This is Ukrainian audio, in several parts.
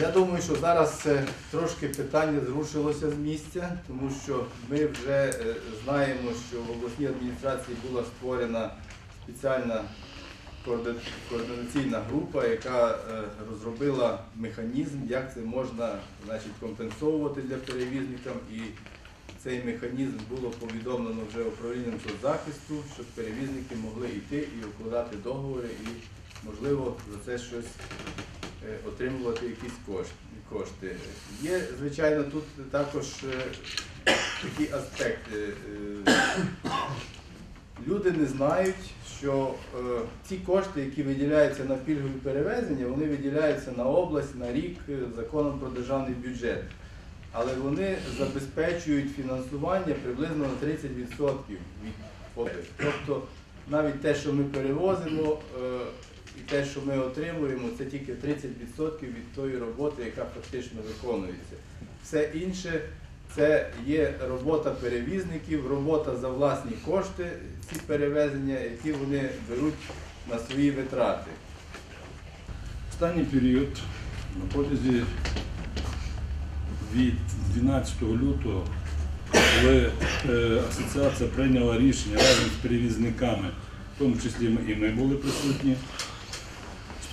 Я думаю, що зараз трошки питання зрушилося з місця, тому що ми вже е, знаємо, що в обласній адміністрації була створена спеціальна координаційна група, яка е, розробила механізм, як це можна значить, компенсовувати для перевізників. І цей механізм було повідомлено вже управлінням соцзахисту, щоб перевізники могли йти і укладати договори і, можливо, за це щось отримувати якісь кошти. Є, звичайно, тут також е, такі аспекти. Е, Люди не знають, що е, ці кошти, які виділяються на пільгові перевезення, вони виділяються на область на рік е, законом про державний бюджет. Але вони забезпечують фінансування приблизно на 30% від потреб. Тобто навіть те, що ми перевозимо, е, і те, що ми отримуємо, це тільки 30% від тої роботи, яка фактично виконується. Все інше це є робота перевізників, робота за власні кошти, ці перевезення, які вони беруть на свої витрати. Останній період на протязі від 12 лютого, коли е, асоціація прийняла рішення разом з перевізниками, в тому числі і ми були присутні,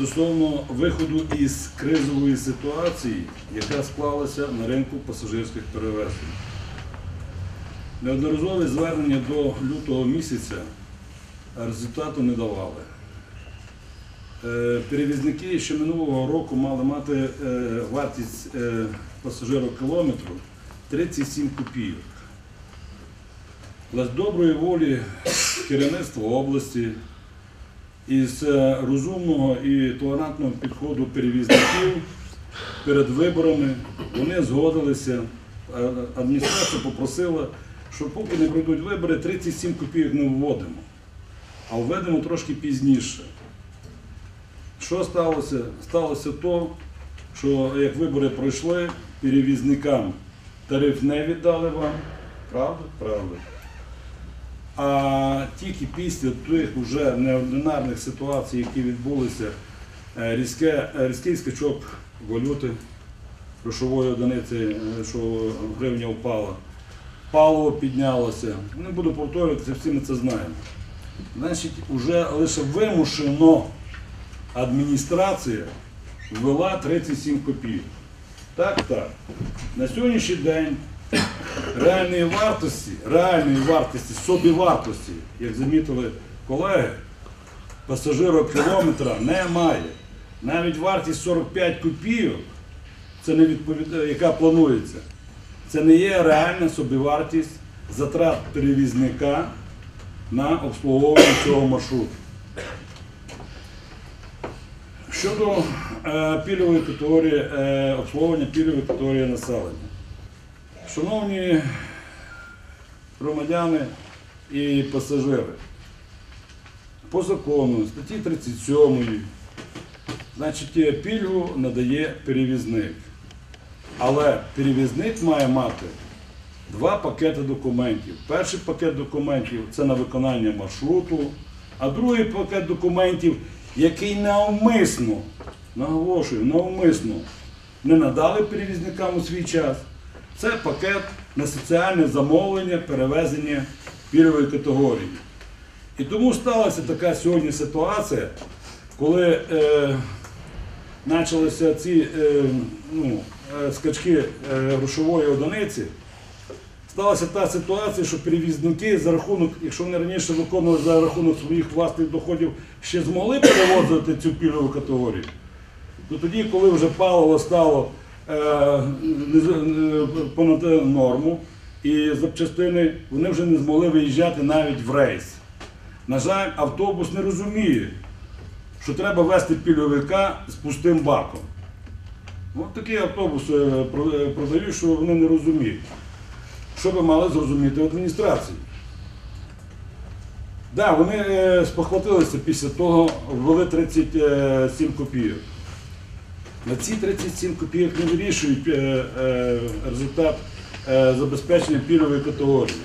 стосовно виходу із кризової ситуації, яка склалася на ринку пасажирських перевезень. Неодноразові звернення до лютого місяця результату не давали. Е, Перевізники ще минулого року мали мати е, вартість е, пасажирокілометру 37 копійок. Але з доброї волі керівництва області із е, розумного і толерантного підходу перевізників перед виборами вони згодилися. Е, Адміністрація попросила, що поки не пройдуть вибори, 37 копійок не вводимо, а введемо трошки пізніше. Що сталося? Сталося то, що як вибори пройшли, перевізникам тариф не віддали вам. Правда? Правда. А тільки після тих вже неординарних ситуацій, які відбулися, е, різке, е, різкий скачок валюти, грошової одиниці, е, що гривня впала, паливо піднялося. Не буду повторюватися, всі ми це знаємо. Значить, вже лише вимушено адміністрація ввела 37 копійок. Так, так. На сьогоднішній день реальної вартості, реальної вартості, собівартості, як замітили колеги, пасажирокілометра немає. Навіть вартість 45 копійок, це не відповідає, яка планується, це не є реальна собівартість затрат перевізника на обслуговування цього маршруту. Щодо е, пільгової категорії, е, обслуговування пільгової категорії населення. Шановні громадяни і пасажири, по закону статті 37, значить, е, пільгу надає перевізник. Але перевізник має мати два пакети документів. Перший пакет документів це на виконання маршруту, а другий пакет документів, який навмисно, наголошую, навмисно не надали перевізникам у свій час. Це пакет на соціальне замовлення, перевезення пільгової категорії. І тому сталася така сьогодні ситуація, коли е, почалися ці е, ну, е, скачки е, грошової одиниці, сталася та ситуація, що перевізники за рахунок, якщо вони раніше виконували за рахунок своїх власних доходів, ще змогли перевозити цю пільгову категорію, то тоді, коли вже паливо стало понад норму, і запчастини вони вже не змогли виїжджати навіть в рейс. На жаль, автобус не розуміє, що треба вести пільговика з пустим баком. Ось такі автобуси е, е, продають, що вони не розуміють. Що би мали зрозуміти в адміністрації? Так, да, вони е, спохватилися після того, ввели 37 копійок. На ці 37 копійок не вирішують е, е, результат е, забезпечення пільгової категорії.